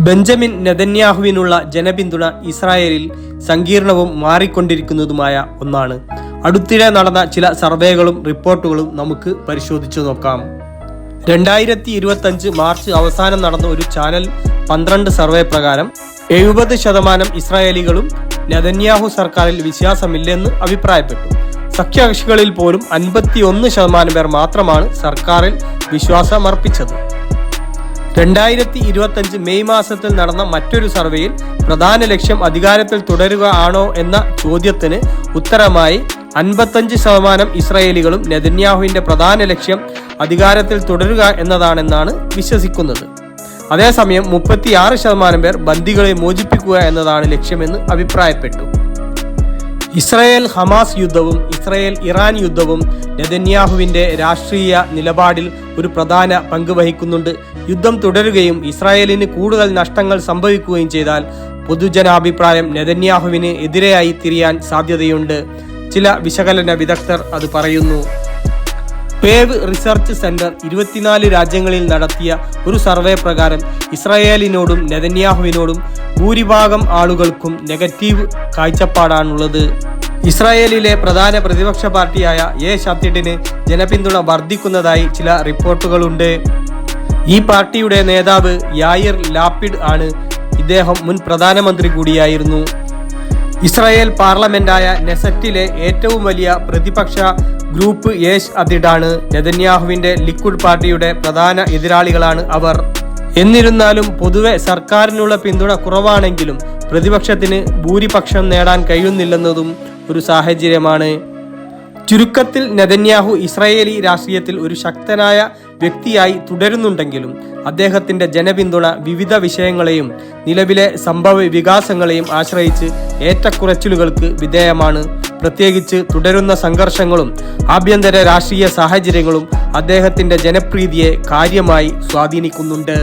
Benjamin നെതന്യാഹുവിനുള്ള ജനപിന്തുണ ഇസ്രായേലിൽ സങ്കീർണവും മാറിക്കൊണ്ടിരിക്കുന്നതുമായ ഒന്നാണ്. അടുത്തിടെ നടന്ന ചില സർവേകളും റിപ്പോർട്ടുകളും നമുക്ക് പരിശോധിച്ചു നോക്കാം. രണ്ടായിരത്തി ഇരുപത്തഞ്ച് മാർച്ച് അവസാനം നടന്ന ഒരു ചാനൽ പന്ത്രണ്ട് സർവേ പ്രകാരം എഴുപത് ശതമാനം ഇസ്രായേലികളും നെതന്യാഹു സർക്കാരിൽ വിശ്വാസമില്ലെന്ന് അഭിപ്രായപ്പെട്ടു. സഖ്യകക്ഷികളിൽ പോലും അൻപത്തിയൊന്ന് ശതമാനം പേർ മാത്രമാണ് സർക്കാരിൽ വിശ്വാസമർപ്പിച്ചത്. രണ്ടായിരത്തി ഇരുപത്തഞ്ച് മെയ് മാസത്തിൽ നടന്ന മറ്റൊരു സർവേയിൽ പ്രധാന ലക്ഷ്യം അധികാരത്തിൽ തുടരുക ആണോ എന്ന ചോദ്യത്തിന് ഉത്തരമായി അൻപത്തഞ്ച് ശതമാനം ഇസ്രായേലികളും നെതന്യാഹുവിന്റെ പ്രധാന ലക്ഷ്യം അധികാരത്തിൽ തുടരുക എന്നതാണെന്നാണ് വിശ്വസിക്കുന്നത്. അതേസമയം മുപ്പത്തിയാറ് ശതമാനം പേർ ബന്ദികളെ മോചിപ്പിക്കുക എന്നതാണ് ലക്ഷ്യമെന്ന് അഭിപ്രായപ്പെട്ടു. ഇസ്രായേൽ ഹമാസ് യുദ്ധവും ഇസ്രയേൽ ഇറാൻ യുദ്ധവും നെതന്യാഹുവിന്റെ രാഷ്ട്രീയ നിലപാടിൽ ഒരു പ്രധാന പങ്ക് വഹിക്കുന്നുണ്ട്. യുദ്ധം തുടരുകയും ഇസ്രായേലിന് കൂടുതൽ നഷ്ടങ്ങൾ സംഭവിക്കുകയും ചെയ്താൽ പൊതുജനാഭിപ്രായം നെതന്യാഹുവിന് എതിരെയായി തിരിയാൻ സാധ്യതയുണ്ട്. ചില വിശകലന വിദഗ്ധർ അത് പറയുന്നു. പേവ് റിസർച്ച് സെന്റർ ഇരുപത്തിനാല് രാജ്യങ്ങളിൽ നടത്തിയ ഒരു സർവേ പ്രകാരം ഇസ്രായേലിനോടും നെതന്യാഹുവിനോടും ഭൂരിഭാഗം ആളുകൾക്കും നെഗറ്റീവ് കാഴ്ചപ്പാടാണുള്ളത്. ഇസ്രായേലിലെ പ്രധാന പ്രതിപക്ഷ പാർട്ടിയായ എ ഷത്തിഡിന് ജനപിന്തുണ വർദ്ധിക്കുന്നതായി ചില റിപ്പോർട്ടുകളുണ്ട്. ഈ പാർട്ടിയുടെ നേതാവ് യായിർ ലാപ്പിഡ് ആണ് ഇദ്ദേഹം മുൻ പ്രധാനമന്ത്രി കൂടിയായിരുന്നു. ഇസ്രായേൽ പാർലമെന്റായ നെസറ്റിലെ ഏറ്റവും വലിയ പ്രതിപക്ഷ ഗ്രൂപ്പ് യേഷ് അതിഡാണ് നെതന്യാഹുവിന്റെ ലിക്വിഡ് പാർട്ടിയുടെ പ്രധാന എതിരാളികളാണ് അവർ. എന്നിരുന്നാലും പൊതുവെ സർക്കാരിനുള്ള പിന്തുണ കുറവാണെങ്കിലും പ്രതിപക്ഷത്തിന് ഭൂരിപക്ഷം നേടാൻ കഴിയുന്നില്ലെന്നതും ഒരു സാഹചര്യമാണ്. ചുരുക്കത്തിൽ നെതന്യാഹു ഇസ്രായേലി രാഷ്ട്രീയത്തിൽ ഒരു ശക്തനായ വ്യക്തിയായി തുടരുന്നുണ്ടെങ്കിലും അദ്ദേഹത്തിന്റെ ജനപിന്തുണ വിവിധ വിഷയങ്ങളെയും നിലവിലെ സംഭവ വികാസങ്ങളെയും ആശ്രയിച്ച് ഏറ്റക്കുറച്ചിലുകൾക്ക് വിധേയമാണ്. പ്രത്യേകിച്ച് തുടരുന്ന സംഘർഷങ്ങളും ആഭ്യന്തര രാഷ്ട്രീയ സാഹചര്യങ്ങളും അദ്ദേഹത്തിന്റെ ജനപ്രീതിയെ കാര്യമായി സ്വാധീനിക്കുന്നുണ്ട്.